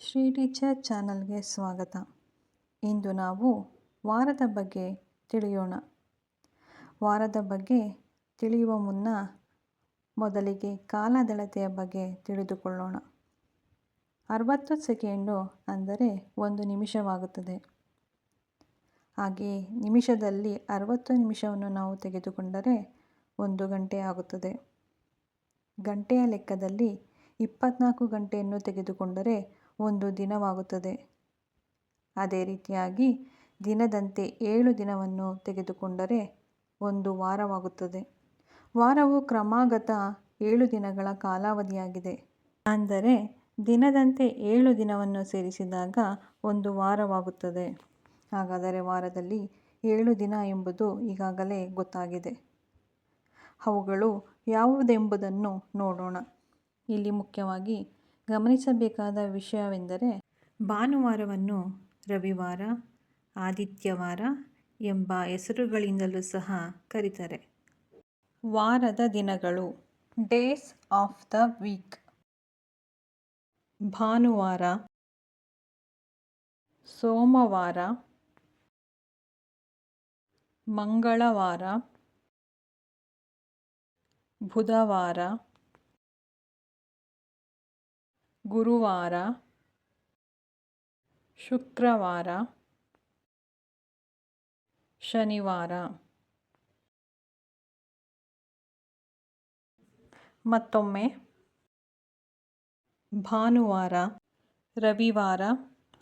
Shri teacher ಚಾನಲ್ಗೆ ಸ್ವಾಗತ. ಇಂದು ನಾವು ವಾರದ ಬಗ್ಗೆ ತಿಳಿಯೋಣ. ವಾರದ ಬಗ್ಗೆ ತಿಳಿಯುವ ಮುನ್ನ ಮೊದಲಿಗೆ ಕಾಲದಳತೆಯ ಬಗ್ಗೆ ತಿಳಿದುಕೊಳ್ಳೋಣ. ಅರವತ್ತು ಸೆಕೆಂಡು ಅಂದರೆ ಒಂದು ನಿಮಿಷವಾಗುತ್ತದೆ. ಹಾಗೆಯೇ ನಿಮಿಷದಲ್ಲಿ ಅರವತ್ತು ನಿಮಿಷವನ್ನು ನಾವು ತೆಗೆದುಕೊಂಡರೆ ಒಂದು ಗಂಟೆ ಆಗುತ್ತದೆ. ಗಂಟೆಯ ಲೆಕ್ಕದಲ್ಲಿ ಇಪ್ಪತ್ತ್ನಾಲ್ಕು ಗಂಟೆಯನ್ನು ತೆಗೆದುಕೊಂಡರೆ ಒಂದು ದಿನವಾಗುತ್ತದೆ. ಅದೇ ರೀತಿಯಾಗಿ ದಿನದಂತೆ ಏಳು ದಿನವನ್ನು ತೆಗೆದುಕೊಂಡರೆ ಒಂದು ವಾರವಾಗುತ್ತದೆ. ವಾರವು ಕ್ರಮಾಗತ ಏಳು ದಿನಗಳ ಕಾಲಾವಧಿಯಾಗಿದೆ. ಅಂದರೆ ದಿನದಂತೆ ಏಳು ದಿನವನ್ನು ಸೇರಿಸಿದಾಗ ಒಂದು ವಾರವಾಗುತ್ತದೆ. ಹಾಗಾದರೆ ವಾರದಲ್ಲಿ ಏಳು ದಿನ ಎಂಬುದು ಈಗಾಗಲೇ ಗೊತ್ತಾಗಿದೆ. ಅವುಗಳು ಯಾವುದೆಂಬುದನ್ನು ನೋಡೋಣ. ಇಲ್ಲಿ ಮುಖ್ಯವಾಗಿ ಗಮನಿಸಬೇಕಾದ ವಿಷಯವೆಂದರೆ ಭಾನುವಾರವನ್ನು ರವಿವಾರ, ಆದಿತ್ಯವಾರ ಎಂಬ ಹೆಸರುಗಳಿಂದಲೂ ಸಹ ಕರೀತಾರೆ. ವಾರದ ದಿನಗಳು ಡೇಸ್ ಆಫ್ ದ ವೀಕ್ ಭಾನುವಾರ, ಸೋಮವಾರ, ಮಂಗಳವಾರ, ಬುಧವಾರ ಗುರುವಾರ ಶುಕ್ರವಾರ ಶನಿವಾರ. ಮತ್ತೊಮ್ಮೆ ಭಾನುವಾರ ರವಿವಾರ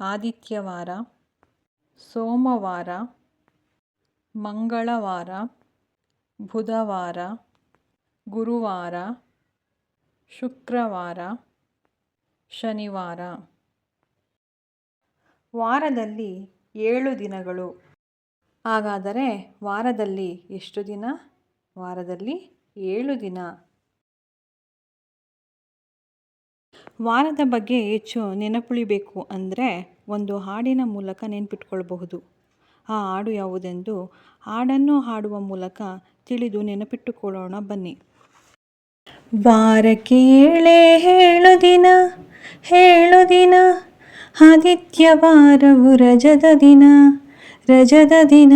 ಆದಿತ್ಯವಾರ ಸೋಮವಾರ ಮಂಗಳವಾರ ಬುಧವಾರ ಗುರುವಾರ ಶುಕ್ರವಾರ. ಶನಿವಾರ. ವಾರದಲ್ಲಿ ಏಳು ದಿನಗಳು. ಹಾಗಾದರೆ ವಾರದಲ್ಲಿ ಎಷ್ಟು ದಿನ? ವಾರದಲ್ಲಿ ಏಳು ದಿನ. ವಾರದ ಬಗ್ಗೆ ಹೆಚ್ಚು ನೆನಪುಳಿಬೇಕು ಅಂದರೆ ಒಂದು ಹಾಡಿನ ಮೂಲಕ ನೆನಪಿಟ್ಕೊಳ್ಬಹುದು. ಆ ಹಾಡು ಯಾವುದೆಂದು ಹಾಡನ್ನು ಹಾಡುವ ಮೂಲಕ ತಿಳಿದು ನೆನಪಿಟ್ಟುಕೊಳ್ಳೋಣ ಬನ್ನಿ. ವಾರಕ್ಕೆ ಏಳೇ ದಿನ. ಹೇಳು ದಿನ. ಆದಿತ್ಯವಾರವು ರಜದ ದಿನ. ರಜದ ದಿನ.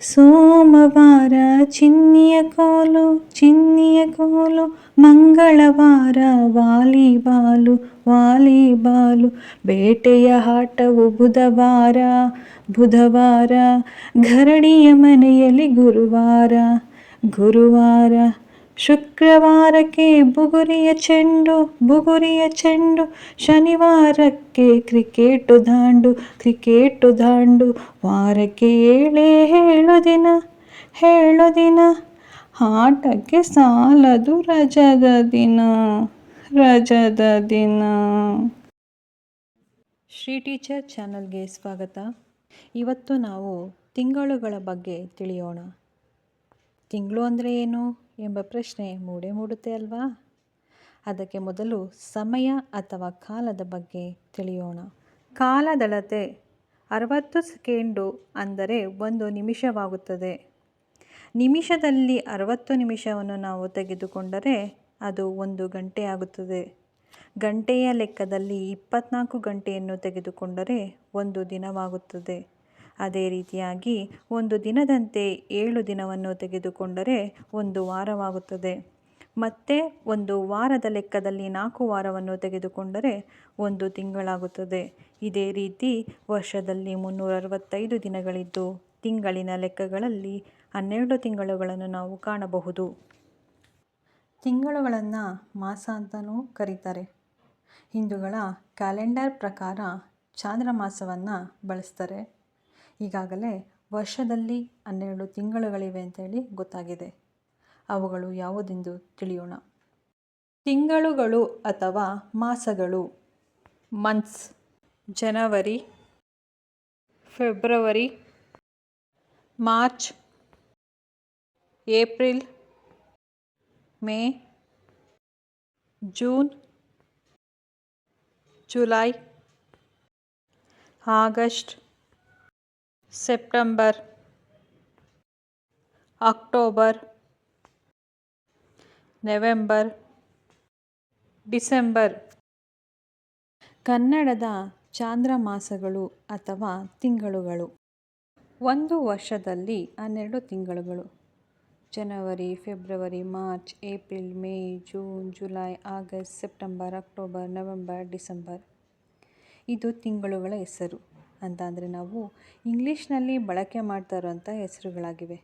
ಸೋಮವಾರ ಚಿನ್ನಿಯ ಕೋಲು ಚಿನ್ನಿಯ ಕೋಲು. ಮಂಗಳವಾರ ವಾಲಿಬಾಲು ವಾಲಿಬಾಲು. ಬೇಟೆಯ ಆಟವು ಬುಧವಾರ ಬುಧವಾರ. ಘರಡಿಯ ಮನೆಯಲ್ಲಿ ಗುರುವಾರ ಗುರುವಾರ. ಶುಕ್ರವಾರಕ್ಕೆ ಬುಗುರಿಯ ಚೆಂಡು ಬುಗುರಿಯ ಚೆಂಡು, ಶನಿವಾರಕ್ಕೆ ಕ್ರಿಕೆಟು ದಾಂಡು ಕ್ರಿಕೆಟು ದಾಂಡು, ವಾರಕ್ಕೆ ಏಳೇ ಹೇಳು ದಿನ ಹೇಳು ದಿನ, ಆಟಕ್ಕೆ ಸಾಲದು ರಜದ ದಿನ ರಜದ ದಿನ. ಶ್ರೀ ಟೀಚರ್ ಚಾನಲ್ಗೆ ಸ್ವಾಗತ. ಇವತ್ತು ನಾವು ತಿಂಗಳುಗಳ ಬಗ್ಗೆ ತಿಳಿಯೋಣ. ತಿಂಗಳು ಅಂದರೆ ಏನು ಎಂಬ ಪ್ರಶ್ನೆ ಮೂಡೇ ಮೂಡುತ್ತೆ ಅಲ್ವಾ? ಅದಕ್ಕೆ ಮೊದಲು ಸಮಯ ಅಥವಾ ಕಾಲದ ಬಗ್ಗೆ ತಿಳಿಯೋಣ. ಕಾಲದಳತೆ ಅರವತ್ತು ಸೆಕೆಂಡು ಅಂದರೆ ಒಂದು ನಿಮಿಷವಾಗುತ್ತದೆ. ನಿಮಿಷದಲ್ಲಿ ಅರವತ್ತು ನಿಮಿಷವನ್ನು ನಾವು ತೆಗೆದುಕೊಂಡರೆ ಅದು ಒಂದು ಗಂಟೆ ಆಗುತ್ತದೆ. ಗಂಟೆಯ ಲೆಕ್ಕದಲ್ಲಿ ಇಪ್ಪತ್ನಾಲ್ಕು ಗಂಟೆಯನ್ನು ತೆಗೆದುಕೊಂಡರೆ ಒಂದು ದಿನವಾಗುತ್ತದೆ. ಅದೇ ರೀತಿಯಾಗಿ ಒಂದು ದಿನದಂತೆ ಏಳು ದಿನವನ್ನು ತೆಗೆದುಕೊಂಡರೆ ಒಂದು ವಾರವಾಗುತ್ತದೆ. ಮತ್ತೆ ಒಂದು ವಾರದ ಲೆಕ್ಕದಲ್ಲಿ ನಾಲ್ಕು ವಾರವನ್ನು ತೆಗೆದುಕೊಂಡರೆ ಒಂದು ತಿಂಗಳಾಗುತ್ತದೆ. ಇದೇ ರೀತಿ ವರ್ಷದಲ್ಲಿ ಮುನ್ನೂರ ಅರವತ್ತೈದು ದಿನಗಳಿದ್ದು, ತಿಂಗಳಿನ ಲೆಕ್ಕಗಳಲ್ಲಿ ಹನ್ನೆರಡು ತಿಂಗಳುಗಳನ್ನು ನಾವು ಕಾಣಬಹುದು. ತಿಂಗಳುಗಳನ್ನು ಮಾಸ ಅಂತಲೂ ಕರೀತಾರೆ. ಹಿಂದೂಗಳ ಕ್ಯಾಲೆಂಡರ್ ಪ್ರಕಾರ ಚಾಂದ್ರಮಾಸವನ್ನು ಬಳಸ್ತಾರೆ. ಈಗಾಗಲೇ ವರ್ಷದಲ್ಲಿ ಹನ್ನೆರಡು ತಿಂಗಳುಗಳಿವೆ ಅಂತೇಳಿ ಗೊತ್ತಾಗಿದೆ. ಅವುಗಳು ಯಾವುದೆಂದು ತಿಳಿಯೋಣ. ತಿಂಗಳುಗಳು ಅಥವಾ ಮಾಸಗಳು. Months. January. February. March. April. May. June. July. August. September, October, November, December. ಕನ್ನಡದ ಚಾಂದ್ರಮಾಸಗಳು ಅಥವಾ ತಿಂಗಳುಗಳು. ಒಂದು ವರ್ಷದಲ್ಲಿ ಹನ್ನೆರಡು ತಿಂಗಳುಗಳು. January, February, March, April, May, June, July, August, September, October, November, December. ಇದು ತಿಂಗಳುಗಳ ಹೆಸರು. ಅಂತ ಅಂದರೆ ನಾವು ಇಂಗ್ಲೀಷ್ನಲ್ಲಿ ಬಳಕೆ ಮಾಡ್ತಾ ಇರೋಂಥ ಹೆಸರುಗಳಾಗಿವೆ.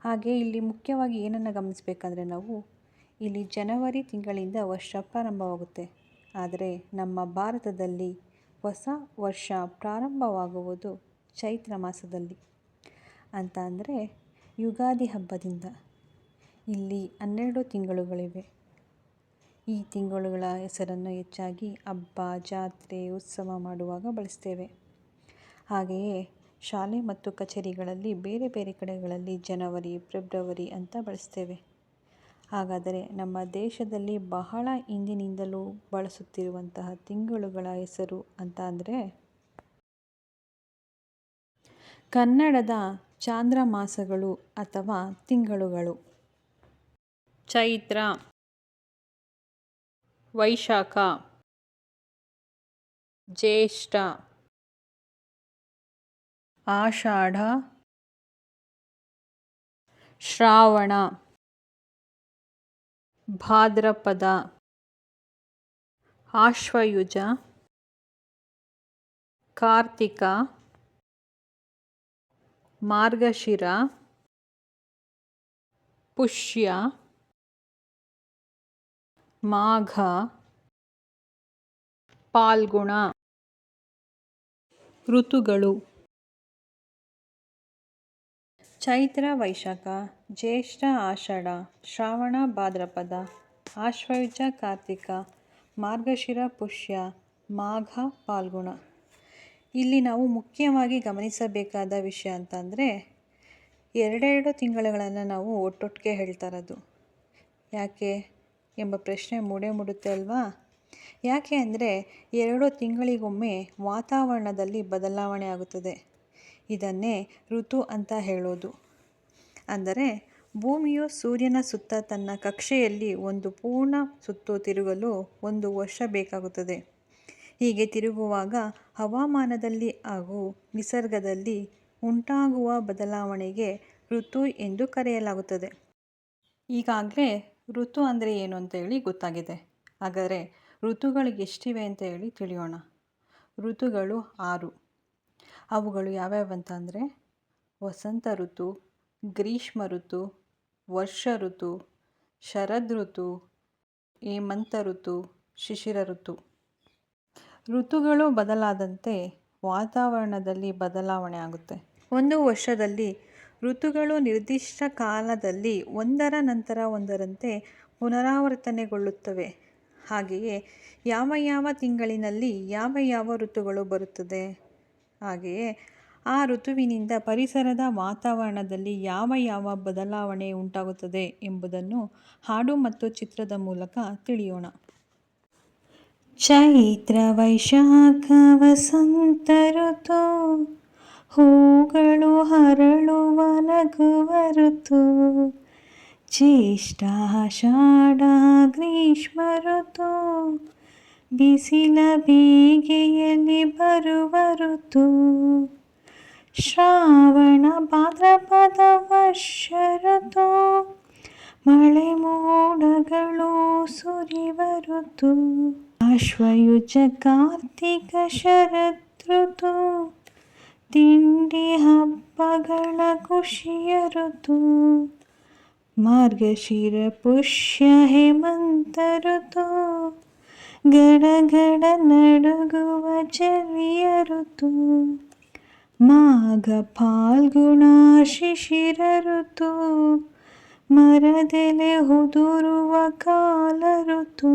ಹಾಗೆ ಇಲ್ಲಿ ಮುಖ್ಯವಾಗಿ ಏನನ್ನು ಗಮನಿಸಬೇಕಂದ್ರೆ ನಾವು ಇಲ್ಲಿ ಜನವರಿ ತಿಂಗಳಿಂದ ವರ್ಷ ಪ್ರಾರಂಭವಾಗುತ್ತೆ ಆದರೆ ನಮ್ಮ ಭಾರತದಲ್ಲಿ ಹೊಸ ವರ್ಷ ಪ್ರಾರಂಭವಾಗುವುದು ಚೈತ್ರ ಮಾಸದಲ್ಲಿ. ಅಂತ ಅಂದರೆ ಯುಗಾದಿ ಹಬ್ಬದಿಂದ. ಇಲ್ಲಿ ಹನ್ನೆರಡು ತಿಂಗಳುಗಳಿವೆ. ಈ ತಿಂಗಳುಗಳ ಹೆಸರನ್ನು ಹೆಚ್ಚಾಗಿ ಹಬ್ಬ, ಜಾತ್ರೆ, ಉತ್ಸವ ಮಾಡುವಾಗ ಬಳಸ್ತೇವೆ. ಹಾಗೆಯೇ ಶಾಲೆ ಮತ್ತು ಕಚೇರಿಗಳಲ್ಲಿ ಬೇರೆ ಬೇರೆ ಕಡೆಗಳಲ್ಲಿ ಜನವರಿ, ಫೆಬ್ರವರಿ ಅಂತ ಬಳಸ್ತೇವೆ. ಹಾಗಾದರೆ ನಮ್ಮ ದೇಶದಲ್ಲಿ ಬಹಳ ಹಿಂದಿನಿಂದಲೂ ಬಳಸುತ್ತಿರುವಂತಹ ತಿಂಗಳುಗಳ ಹೆಸರು ಅಂತ ಅಂದರೆ? ಕನ್ನಡದ ಚಾಂದ್ರಮಾಸಗಳು ಅಥವಾ ತಿಂಗಳುಗಳು. ಚೈತ್ರ. ವೈಶಾಖ. ಜ್ಯೇಷ್ಠ. ಆಷಾಢ ಶ್ರಾವಣ ಭಾದ್ರಪದ ಆಶ್ವಯುಜ ಕಾರ್ತಿಕ ಮಾರ್ಗಶಿರ ಪುಷ್ಯ ಮಾಘ ಪಾಲ್ಗುಣ ಋತುಗಳು ಚೈತ್ರ ವೈಶಾಖ, ಜ್ಯೇಷ್ಠ ಆಷಾಢ, ಶ್ರಾವಣ ಭಾದ್ರಪದ, ಆಶ್ವಯುಜ ಕಾರ್ತಿಕ, ಮಾರ್ಗಶಿರ ಪುಷ್ಯ, ಮಾಘ ಪಾಲ್ಗುಣ. ಇಲ್ಲಿ ನಾವು ಮುಖ್ಯವಾಗಿ ಗಮನಿಸಬೇಕಾದ ವಿಷಯ ಅಂತಂದರೆ, ಎರಡೆರಡು ತಿಂಗಳುಗಳನ್ನು ನಾವು ಒಟ್ಟೊಟ್ಟಿಗೆ ಹೇಳ್ತಾ ಇರೋದು. ಯಾಕೆ ಎಂಬ ಪ್ರಶ್ನೆ ಮೂಡೇ ಮೂಡುತ್ತೆ ಅಲ್ವಾ? ಯಾಕೆ ಅಂದರೆ, ಎರಡು ತಿಂಗಳಿಗೊಮ್ಮೆ ವಾತಾವರಣದಲ್ಲಿ ಬದಲಾವಣೆ ಆಗುತ್ತದೆ. ಇದನ್ನೇ ಋತು ಅಂತ ಹೇಳೋದು. ಅಂದರೆ, ಭೂಮಿಯು ಸೂರ್ಯನ ಸುತ್ತ ತನ್ನ ಕಕ್ಷೆಯಲ್ಲಿ ಒಂದು ಪೂರ್ಣ ಸುತ್ತು ತಿರುಗಲು ಒಂದು ವರ್ಷ ಬೇಕಾಗುತ್ತದೆ. ಹೀಗೆ ತಿರುಗುವಾಗ ಹವಾಮಾನದಲ್ಲಿ ಹಾಗೂ ನಿಸರ್ಗದಲ್ಲಿ ಉಂಟಾಗುವ ಬದಲಾವಣೆಗೆ ಋತು ಎಂದು ಕರೆಯಲಾಗುತ್ತದೆ. ಈಗಾಗಲೇ ಋತು ಅಂದರೆ ಏನು ಅಂತ ಹೇಳಿ ಗೊತ್ತಾಗಿದೆ. ಹಾಗಾದರೆ ಋತುಗಳು ಎಷ್ಟಿವೆ ಅಂತ ಹೇಳಿ ತಿಳಿಯೋಣ. ಋತುಗಳು ಆರು. ಅವುಗಳು ಯಾವ್ಯಾವು ಅಂತ ಅಂದರೆ ವಸಂತ ಋತು, ಗ್ರೀಷ್ಮ ಋತು, ವರ್ಷ ಋತು, ಶರದ್ ಋತು, ಹೇಮಂತ ಋತು, ಶಿಶಿರ ಋತು. ಋತುಗಳು ಬದಲಾದಂತೆ ವಾತಾವರಣದಲ್ಲಿ ಬದಲಾವಣೆ ಆಗುತ್ತೆ. ಒಂದು ವರ್ಷದಲ್ಲಿ ಋತುಗಳು ನಿರ್ದಿಷ್ಟ ಕಾಲದಲ್ಲಿ ಒಂದರ ನಂತರ ಒಂದರಂತೆ ಪುನರಾವರ್ತನೆಗೊಳ್ಳುತ್ತವೆ. ಹಾಗೆಯೇ ಯಾವ ಯಾವ ತಿಂಗಳಿನಲ್ಲಿ ಯಾವ ಯಾವ ಋತುಗಳು ಬರುತ್ತದೆ? ಹಾಗೆಯೇ ಆ ಋತುವಿನಿಂದ ಪರಿಸರದ ವಾತಾವರಣದಲ್ಲಿ ಯಾವ ಯಾವ ಬದಲಾವಣೆ ಉಂಟಾಗುತ್ತದೆ ಎಂಬುದನ್ನು ಹಾಡು ಮತ್ತು ಚಿತ್ರದ ಮೂಲಕ ತಿಳಿಯೋಣ. ಚೈತ್ರ ವೈಶಾಖ ವಸಂತ ಋತು, ಹೂಗಳು ಹರಳುವ ನಗುವ ಋತು, ಜ್ಯೇಷ್ಠ ಆಷಾಢ ಗ್ರೀಷ್ಮ ಋತು ಬಿಸಿಲ ಬೀಗೆಯಲ್ಲಿ ಬರುವ ಋತು. ಶ್ರಾವಣ ಭಾದ್ರಪದ ವರ್ಷ ಮಳೆ ಮೋಡಗಳು ಸುರಿವ ಋತು. ಆಶ್ವಯುಜ ಕಾರ್ತಿಕ ಶರತ್ ಋತು ತಿಂಡಿ ಹಬ್ಬಗಳ ಖುಷಿಯ ಋತು. ಮಾರ್ಗಶಿರ ಪುಷ್ಯ ಹೇಮಂತ ಋತು. ಗಡಗಡ ನಡುಗುವ ಚಳಿಯ ಋತು ಮಾಘ ಫಾಲ್ಗುಣ ಶಿಶಿರ ಋತು ಮರದೆಲೆ ಉದುರುವ ಕಾಲ ಋತು